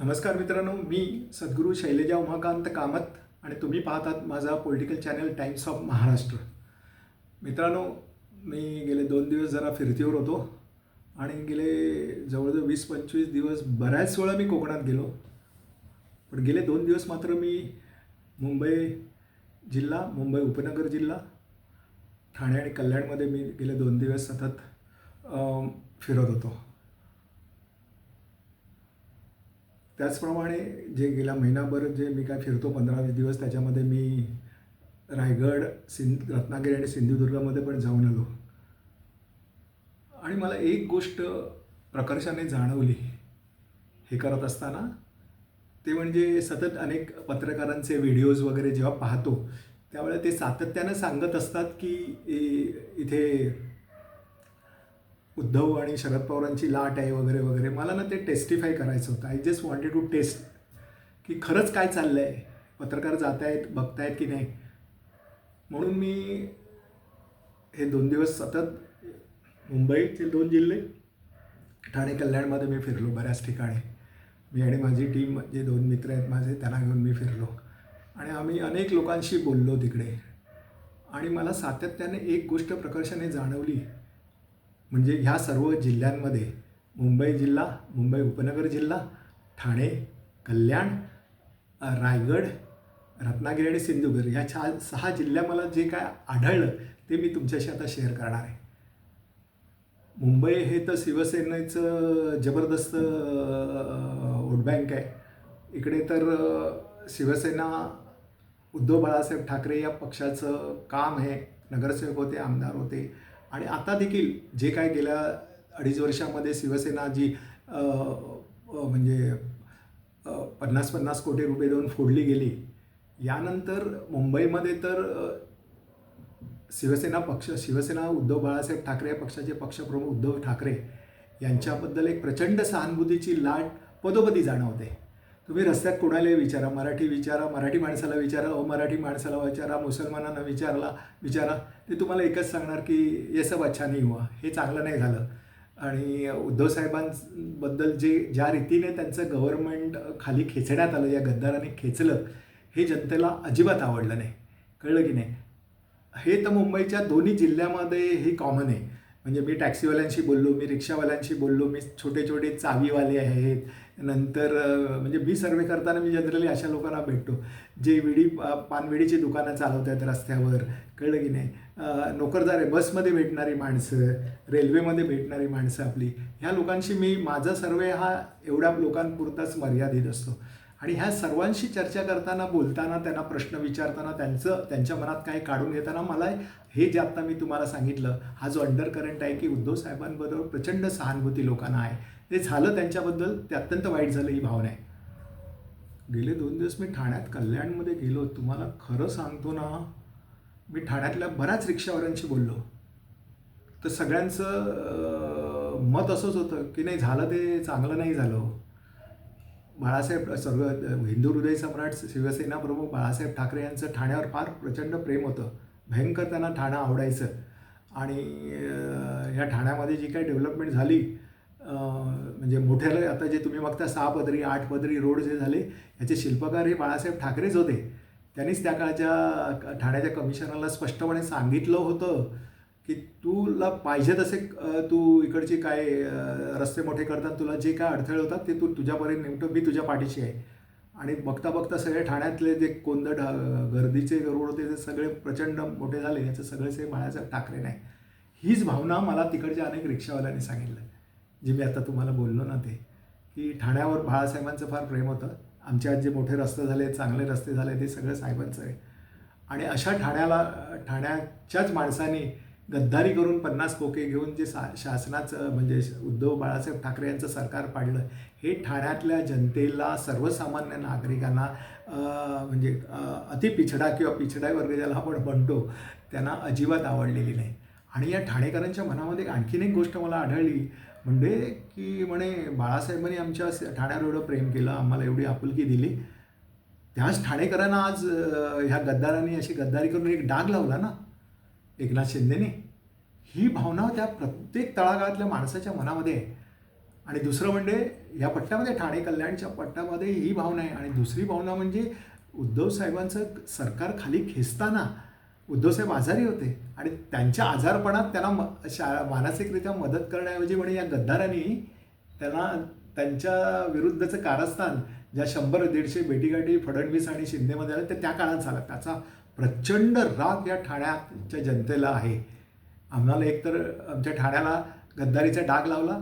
नमस्कार मित्रांनो मी सद्गुरू शैलजा उमाकांत कामत आणि तुम्ही पाहतात माझा political channel Times of Maharashtra मित्रांनो मी गेले दोन दिवस जरा फिरतीवर होतो आणि गेले जवळजवळ वीस पंचवीस दिवस बऱ्याच वेळा मी कोकणात गेलो. पण गेले दोन दिवस मात्र मी मुंबई जिल्हा मुंबई उपनगर जिल्हा ठाणे आणि कल्याणमध्ये मी गेले दोन दिवस सतत फिरत होतो. त्याचप्रमाणे जे गेला महिनाभर जे मी काय फिरतो पंधरा वीस दिवस त्याच्यामध्ये मी रायगड सिंध रत्नागिरी आणि सिंधुदुर्गामध्ये पण जाऊन आलो. आणि मला एक गोष्ट प्रकर्षाने जाणवली. हे करत असताना ते म्हणजे सतत अनेक पत्रकारांचे व्हिडिओज वगैरे जेव्हा पाहतो त्यावेळेला ते सातत्यानं सांगत असतात की इथे उद्धव आणि शरद पवारांची लाट आहे वगैरे वगैरे. मला ना ते टेस्टिफाय करायचं होतं. I just wanted to test की खरंच काय चाललं आहे पत्रकार जात आहेत बघतायत की नाही? म्हणून मी हे दोन दिवस सतत मुंबईचे दोन जिल्हे ठाणे कल्याणमध्ये मी फिरलो बऱ्याच ठिकाणी. मी आणि माझी टीम जे दोन मित्र आहेत माझे त्यांना घेऊन मी फिरलो. आणि आम्ही अनेक लोकांशी बोललो तिकडे. आणि मला सातत्याने एक गोष्ट प्रकर्षाने जाणवली. म्हणजे ह्या सर्व जिल्ह्यांमध्ये मुंबई जिल्हा मुंबई उपनगर जिल्हा ठाणे कल्याण रायगड रत्नागिरी आणि सिंधुदुर्ग ह्या छा सहा जिल्ह्या मला जे काय आढळलं ते मी तुमच्याशी आता शेअर करणार आहे. मुंबई हे तर शिवसेनेचं जबरदस्त वोट बँक आहे. इकडे तर शिवसेना उद्धव बाळासाहेब ठाकरे या पक्षाचं काम आहे. नगरसेवक होते आमदार होते. आणि आता देखील जे काय गेल्या अडीच वर्षामध्ये शिवसेना जी म्हणजे पन्नास पन्नास कोटी रुपये देऊन फोडली गेली यानंतर मुंबईमध्ये तर शिवसेना पक्ष शिवसेना उद्धव बाळासाहेब ठाकरे पक्षाचे पक्षप्रमुख उद्धव ठाकरे यांच्याबद्दल एक प्रचंड सहानुभूतीची लाट पदोपदी जाणवते. तुम्ही रस्त्यात कोणालाही विचारा मराठी विचारा मराठी माणसाला विचारा अमराठी माणसाला विचारा मुसलमानांना विचारला विचारा ते तुम्हाला एकच सांगणार की ये सब अच्छा नाही हुआ हे चांगलं नाही झालं. आणि उद्धव साहेबांबद्दल जे ज्या रीतीने त्यांचं गव्हर्नमेंट खाली खेचण्यात आलं या गद्दाराने खेचलं हे जनतेला अजिबात आवडलं नाही. कळलं की नाही? हे तर मुंबईच्या दोन्ही जिल्ह्यामध्ये हे कॉमन आहे. म्हणजे मी टॅक्सीवाल्यांशी बोललो मी रिक्षावाल्यांशी बोललो मी छोटे छोटे चावीवाले आहेत. नंतर म्हणजे मी सर्वे करताना मी जनरली अशा लोकांना भेटतो जे विडी पानविडीची दुकानं चालवत आहेत रस्त्यावर. कळलं की नाही? अं, नोकरदार आहे बसमध्ये भेटणारी माणसं रेल्वेमध्ये भेटणारी माणसं आपली. ह्या लोकांशी मी माझा सर्वे हा एवढ्या लोकांपुरताच मर्यादित असतो. आणि ह्या सर्वांशी चर्चा करताना बोलताना त्यांना प्रश्न विचारताना त्यांचं त्यांच्या मनात काही काढून घेताना मला हे जे आत्ता मी तुम्हाला सांगितलं हा जो अंडर करंट आहे की उद्धव साहेबांबरोबर प्रचंड सहानुभूती लोकांना आहे. ते झालं त्यांच्याबद्दल ते अत्यंत वाईट झालं ही भावना आहे. गेले दोन दिवस मी ठाण्यात कल्याणमध्ये गेलो. तुम्हाला खरं सांगतो ना मी ठाण्यातल्या बऱ्याच रिक्षावाल्यांशी बोललो. तर सगळ्यांचं मत असंच होतं की नाही झालं ते चांगलं नाही झालं. बाळासाहेब सर्व हिंदू हृदय सम्राट शिवसेना प्रमुख बाळासाहेब ठाकरे यांचं ठाण्यावर फार प्रचंड प्रेम होतं. भयंकर त्यांना ठाणं आवडायचं. आणि या ह्या ठाण्यामध्ये जी काही डेव्हलपमेंट झाली म्हणजे मोठ्याला आता जे तुम्ही बघता सहा पदरी आठ पदरी रोड जे झाले याचे शिल्पकार हे बाळासाहेब ठाकरेच होते. त्यांनीच त्या काळच्या ठाण्याच्या कमिशनरला स्पष्टपणे सांगितलं होतं. की तुला पाहिजे तसे तू इकडचे काय रस्ते मोठे करताना तुला जे काय अडथळे होतात ते तू तुझ्यापर्यंत नेमकं मी तुझ्या पाठीशी आहे. आणि बघता बघता सगळे ठाण्यातले जे कोंदड गर्दीचे रोड होते ते सगळे प्रचंड मोठे झाले याचं सगळं से टाकले नाही. हीच भावना मला तिकडच्या अनेक रिक्षावाल्यांनी सांगितलं जे मी आता तुम्हाला बोललो ना ते की ठाण्यावर बाळासाहेबांचं फार प्रेम होतं. आमच्या जे मोठे रस्ते झाले चांगले रस्ते झाले ते सगळं साहेबांचं आहे. आणि अशा ठाण्याला ठाण्याच्याच माणसांनी गद्दारी करून पन्नास कोके घेऊन जे सा शासनाचं म्हणजे उद्धव बाळासाहेब ठाकरे यांचं सरकार पाडलं हे ठाण्यातल्या जनतेला सर्वसामान्य नागरिकांना म्हणजे अति पिछडा किंवा पिछडा वर्ग ज्याला आपण म्हणतो त्यांना अजिबात आवडलेली नाही. आणि या ठाणेकरांच्या मनामध्ये आणखीन एक गोष्ट मला आढळली म्हणजे की म्हणे बाळासाहेबांनी आमच्या ठाण्यावर एवढं प्रेम केलं आम्हाला एवढी आपुलकी दिली. त्याच ठाणेकरांना आज ह्या गद्दारांनी अशी गद्दारी करून एक डाग लावला ना. एकनाथ शिंदेने. ही भावना त्या प्रत्येक तळागाळातल्या माणसाच्या मनामध्ये आहे. आणि दुसरं म्हणजे या पट्ट्यामध्ये ठाणे कल्याणच्या पट्ट्यामध्ये ही भावना आहे. आणि दुसरी भावना म्हणजे उद्धव साहेबांचं सरकार खाली खेचताना उद्धवसाहेब आजारी होते. आणि त्यांच्या आजारपणात त्यांना म शा मानसिकरित्या मदत करण्याऐवजी म्हणे या गद्दारांनी त्यांना त्यांच्या विरुद्धचं कारस्थान ज्या शंभर दीडशे बेटीगाठी फडणवीस आणि शिंदेमध्ये आलं ते त्या काळात झाला. त्याचा प्रचंड राग या ठाण्याच्या जनतेला आहे. आम्हाला एकतर आमच्या ठाण्याला गद्दारीचा डाग लावला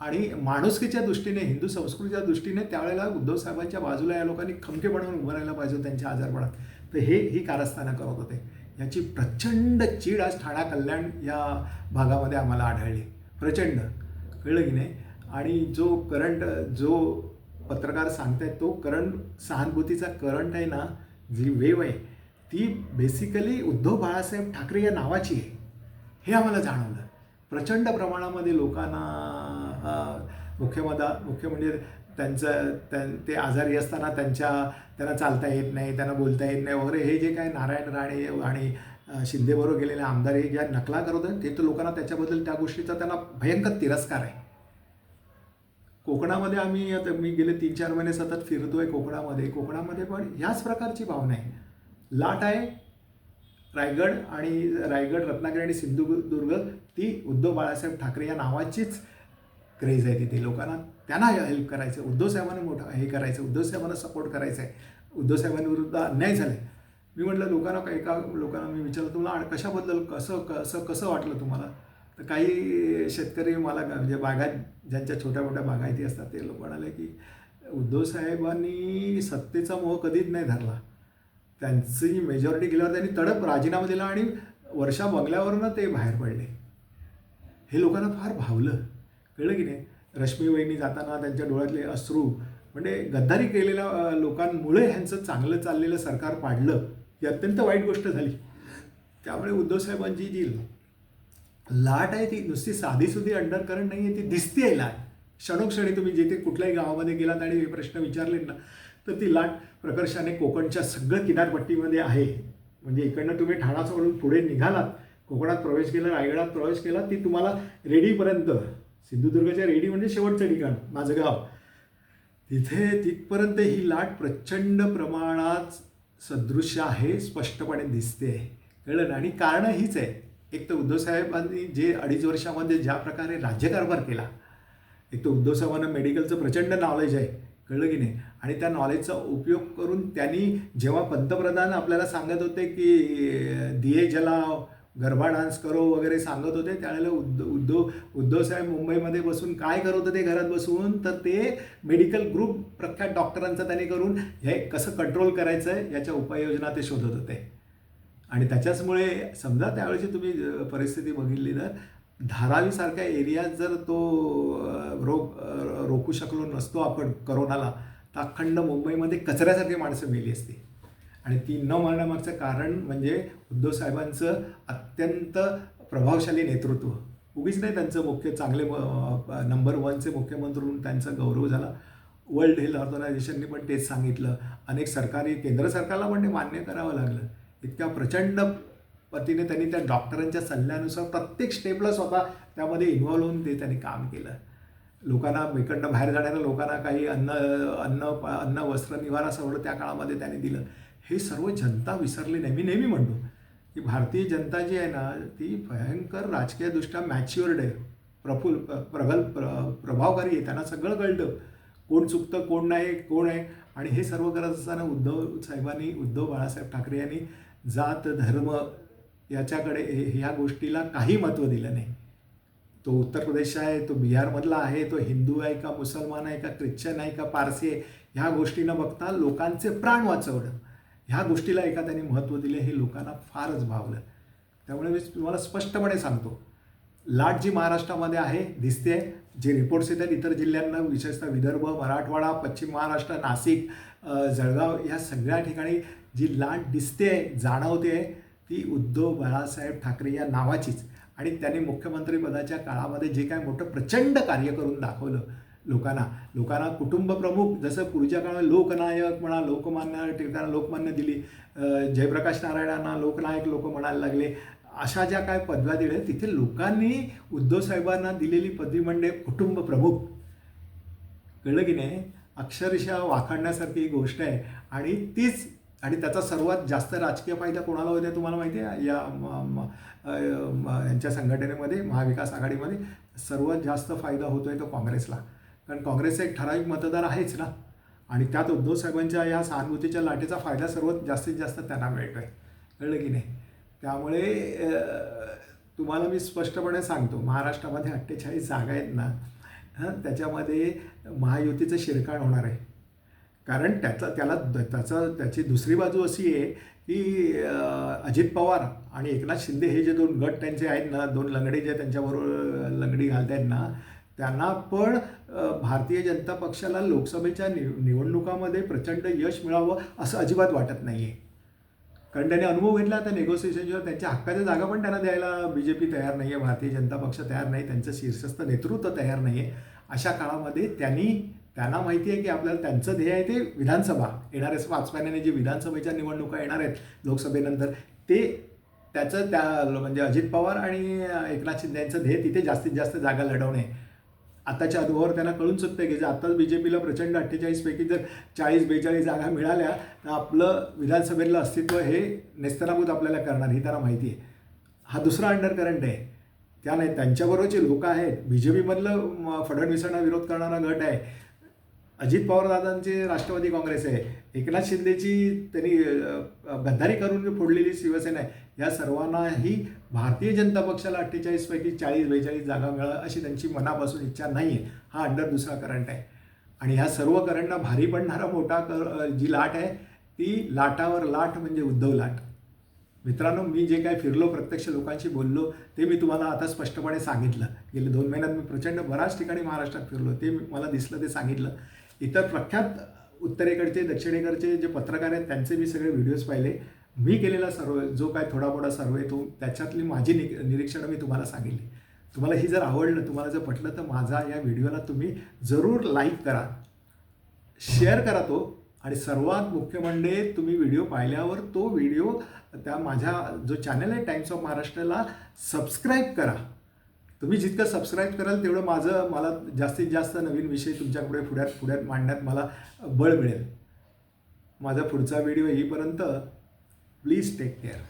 आणि माणुसकीच्या दृष्टीने हिंदू संस्कृतीच्या दृष्टीने त्यावेळेला उद्धव साहेबांच्या बाजूला या लोकांनी खमके बनवून उभं राहायला पाहिजे त्यांच्या आजारपणात. तर हे ही कारस्थानं करत होते. याची प्रचंड चीड आज ठाणा कल्याण या भागामध्ये आम्हाला आढळली. प्रचंड. कळलं की नाही? आणि जो करंट जो पत्रकार सांगतायत तो करंट सहानुभूतीचा करंट आहे ना जी वेव आहे ती बेसिकली उद्धव बाळासाहेब ठाकरे या नावाची आहे. हे आम्हाला जाणवलं. प्रचंड प्रमाणामध्ये लोकांना मुख्यमदा मुख्य म्हणजे त्यांचं त्यां ते आजारी असताना त्यांच्या त्यांना चालता येत नाही त्यांना बोलता येत नाही वगैरे. हे जे काय नारायण राणे आणि शिंदेबरोबर गेलेले आमदार हे ज्या नकला करत आहेत ते तर लोकांना त्याच्याबद्दल त्या गोष्टीचा त्यांना भयंकर तिरस्कार आहे. कोकणामध्ये आम्ही मी गेले तीन चार महिने सतत फिरतोय कोकणामध्ये. कोकणामध्ये पण ह्याच प्रकारची भावना आहे. लाट आहे. रायगड आणि रायगड रत्नागिरी आणि सिंधुदुर्ग ती उद्धव बाळासाहेब ठाकरे या नावाचीच क्रेज आहे तिथे लोकांना. त्यांना हेल्प करायचं उद्धव साहेबांना मोठं हे करायचं उद्धव साहेबांना सपोर्ट करायचं आहे. उद्धव साहेबांविरुद्ध अन्याय झाला. आहे मी म्हटलं लोकांना का- एका लोकांना मी विचारलं तुम्हाला आणि कशाबद्दल कसं कसं कसं वाटलं तुम्हाला? तर काही शेतकरी मला म्हणजे बागायत ज्यांच्या छोट्या मोठ्या बागायती असतात ते लोक म्हणाले की उद्धव साहेबांनी सत्तेचा मोह कधीच नाही धरला. त्यांची मेजॉरिटी गेल्यावर त्यांनी तडप राजीनामा दिला आणि वर्षा बंगल्यावरनं ते बाहेर पडले. हे लोकांना फार भावलं. कळलं की नाही? रश्मी वहिनी जाताना त्यांच्या डोळ्यातले अश्रू म्हणजे गद्दारी केलेल्या लोकांमुळे ह्यांचं चांगलं चाललेलं सरकार पाडलं ही अत्यंत वाईट गोष्ट झाली. त्यामुळे उद्धव साहेबांची जी लाट आहे ती नुसती साधीसुधी अंडरकरंट नाही आहे ती दिसते आहे लाट. क्षणोक्षणी तुम्ही जिथे कुठल्याही गावामध्ये गेलात आणि हे प्रश्न विचारले ना तर ती लाट प्रकर्षाने कोकणच्या सगळं किनारपट्टीमध्ये आहे. म्हणजे इकडनं तुम्ही ठाणा सोडून पुढे निघालात कोकणात प्रवेश केला रायगडात प्रवेश केला ती तुम्हाला रेडीपर्यंत सिंधुदुर्गच्या रेडी म्हणजे शेवटचं ठिकाण माझं गाव. तिथे तिथपर्यंत ही लाट प्रचंड प्रमाणात सदृश्य आहे स्पष्टपणे दिसते. कळलं ना? आणि कारणं हीच आहे. एक तर उद्धव साहेबांनी जे अडीच वर्षामध्ये ज्या प्रकारे राज्यकारभार केला एक तर उद्धव साहेबांना मेडिकलचं प्रचंड नॉलेज आहे. कळलं की नाही? आणि त्या नॉलेजचा उपयोग करून त्यांनी जेव्हा पंतप्रधान आपल्याला सांगत होते की दिये जलाव गरबा डान्स करो वगैरे सांगत होते त्यावेळेला उद्ध उद्धव उद्धव साहेब मुंबईमध्ये बसून काय करत होते घरात बसून तर ते मेडिकल ग्रुप प्रख्यात डॉक्टरांचं त्यांनी करून हे कसं कंट्रोल करायचं आहे याच्या उपाययोजना ते शोधत होते. आणि त्याच्याचमुळे समजा त्यावेळेची तुम्ही परिस्थिती बघितली तर धारावीसारख्या एरियात जर तो रोग रोखू शकलो नसतो आपण करोनाला तर अखंड मुंबईमध्ये कचऱ्यासारखी माणसं मेली असती. आणि ती न मरण्यामागचं कारण म्हणजे उद्धव साहेबांचं अत्यंत प्रभावशाली नेतृत्व. उगीच नाही त्यांचं मुख्य चांगले नंबर वनचे मुख्यमंत्री म्हणून त्यांचा गौरव झाला. वर्ल्ड हेल्थ ऑर्गनायझेशनने पण तेच सांगितलं. अनेक सरकारी केंद्र सरकारला पण ते मान्य करावं लागलं. इतक्या प्रचंड पतीने त्यांनी त्या डॉक्टरांच्या सल्ल्यानुसार प्रत्येक स्टेपला स्वतः त्यामध्ये इन्व्हॉल्व होऊन ते त्यांनी काम केलं. लोकांना इकडनं बाहेर जाणाऱ्या लोकांना काही अन्न अन्न अन्न वस्त्र निवारा सगळं त्या काळामध्ये त्यांनी दिलं. हे सर्व जनता विसरली नाही. मी नेहमी म्हणतो की भारतीय जनता जी आहे ना ती भयंकर राजकीयदृष्ट्या मॅच्युअर्ड आहे. प्रफुल प्रगल प्र प्रभावकारी आहे. त्यांना सगळं कळतं. कोण चुकतं कोण नाही कोण आहे? आणि हे सर्व करत असताना उद्धव साहेबांनी उद्धव बाळासाहेब ठाकरे यांनी जात धर्म याच्याकडे ह्या गोष्टीला काही महत्त्व दिलं नाही. तो उत्तर प्रदेश आहे तो बिहारमधला आहे तो हिंदू आहे का मुसलमान आहे का ख्रिश्चन आहे का पारसी आहे ह्या गोष्टी न बघता लोकांचे प्राण वाचवणं ह्या गोष्टीला एका त्यांनी महत्त्व दिले हे लोकांना फारच भावलं. त्यामुळे मी तुम्हाला स्पष्टपणे सांगतो लाट जी महाराष्ट्रामध्ये आहे दिसते जे रिपोर्ट्स येतात इतर जिल्ह्यांना विशेषतः विदर्भ मराठवाडा पश्चिम महाराष्ट्र नाशिक जळगाव या सगळ्या ठिकाणी जी लाट दिसते जाणवते ती उद्धव बाळासाहेब ठाकरे या नावाचीच. आणि त्याने मुख्यमंत्रीपदाच्या काळामध्ये जे काय मोठं प्रचंड कार्य करून दाखवलं लोकांना. लोकांना कुटुंब प्रमुख जसं पूर्वीच्या काळात लोकनायक म्हणा लोकमान्य टिळकांना लोकमान्य दिली जयप्रकाश नारायणांना लोकनायक लोक म्हणायला लागले. अशा ज्या काय पदव्या दिल्या तिथे लोकांनी उद्धव साहेबांना दिलेली पदवी म्हणजे कुटुंब प्रमुख. कळलं की नाही? अक्षरशः वाखाणण्यासारखी ही गोष्ट आहे. आणि तीच आणि त्याचा सर्वात जास्त राजकीय फायदा कोणाला होते तुम्हाला माहिती आहे? या यांच्या संघटनेमध्ये महाविकास आघाडीमध्ये सर्वात जास्त फायदा होतो आहे तो काँग्रेसला. कारण काँग्रेस एक ठराविक मतदार आहेच ना? आणि त्यात उद्धव साहेबांच्या या सहानुभूतीच्या लाटेचा फायदा सर्वात जास्तीत जास्त त्यांना मिळतो आहे कळलं की नाही? त्यामुळे तुम्हाला मी स्पष्टपणे सांगतो महाराष्ट्रामध्ये अठ्ठेचाळीस जागा आहेत ना? हं, त्याच्यामध्ये महायुतीचं शिरकाण होणार आहे. कारण त्याचा त्याला त्याचं त्याची दुसरी बाजू अशी आहे की अजित पवार आणि एकनाथ शिंदे हे जे दोन गट त्यांचे आहेत ना दोन लंगडे जे त्यांच्याबरोबर लंगडी घालत आहेत ना त्यांना पण भारतीय जनता पक्षाला लोकसभेच्या नि निवडणुकामध्ये प्रचंड यश मिळावं असं अजिबात वाटत नाही आहे कारण त्यांनी अनुभव घेतला त्या नेगोसिएशनच्या त्यांच्या हक्काच्या जागा पण त्यांना द्यायला बी जे पी तयार नाही आहे भारतीय जनता पक्ष तयार नाही त्यांचं शीर्षस्थ नेतृत्व तयार नाही आहे अशा काळामध्ये त्यांनी त्यांना माहिती आहे की आपल्याला त्यांचं ध्येय आहे ते विधानसभा. येणारे पाच जे विधानसभेच्या निवडणुका येणार आहेत लोकसभेनंतर ते त्याचं त्या म्हणजे अजित पवार आणि एकनाथ शिंदे यांचं ध्येय तिथे जास्तीत जास्त जागा लढवणे. आताच्या अनुभवावर त्यांना कळून चुकतं की जर आत्ताच बी जे पीला प्रचंड अठ्ठेचाळीसपैकी जर चाळीस बेचाळीस जागा मिळाल्या तर आपलं विधानसभेतलं अस्तित्व हे नेस्तनाभूत आपल्याला करणार ही त्यांना माहिती आहे. हा दुसरा अंडर करंट आहे. त्या नाही त्यांच्याबरोबरचे लोक आहेत बी जे पीमधलं फडणवीसांना विरोध करणारा गट आहे. अजित पवारदादांचे राष्ट्रवादी काँग्रेस आहे. एकनाथ शिंदेची त्यांनी गद्दारी करून फोडलेली शिवसेना आहे. या सर्वांनाही भारतीय जनता पक्षाला अठ्ठेचाळीसपैकी चाळीस बेचाळीस जागा मिळाव्या अशी त्यांची मनापासून इच्छा नाही आहे हा अंडर दुसरा करंट आहे. आणि ह्या सर्व करंटना भारी पडणारा मोठा कर जी लाट आहे ती लाटावर लाट म्हणजे उद्धव लाट. मित्रांनो मी जे काय फिरलो प्रत्यक्ष लोकांशी बोललो ते मी तुम्हाला आता स्पष्टपणे सांगितलं. गेले दोन महिन्यात मी प्रचंड बऱ्याच ठिकाणी महाराष्ट्रात फिरलो ते मला दिसलं ते सांगितलं. इतर प्रख्यात उत्तरेकडचे दक्षिणेकडचे जे पत्रकार आहेत त्यांचे मी सगळे व्हिडिओज पाहिले. मी केलेला सर्वे जो काय थोडा मोठा सर्वे तो त्याच्यातली माझी नि निरीक्षणं मी तुम्हाला सांगितली. तुम्हाला ही जर आवडलं तुम्हाला जर पटलं तर माझा या व्हिडिओला तुम्ही जरूर लाईक करा. शेअर करा तो. आणि सर्वात मुख्य म्हणजे तुम्ही व्हिडिओ पाहिल्यावर तो व्हिडिओ त्या माझ्या जो चॅनल आहे टाइम्स ऑफ महाराष्ट्राला सबस्क्राईब करा. तुम्ही जितकं सबस्क्राईब कराल तेवढं माझं मला जास्तीत जास्त नवीन विषय तुमच्याकडे पुढ्यात पुढ्यात मांडण्यात मला बळ मिळेल. माझा पुढचा व्हिडिओ येईपर्यंत प्लीज टेक केअर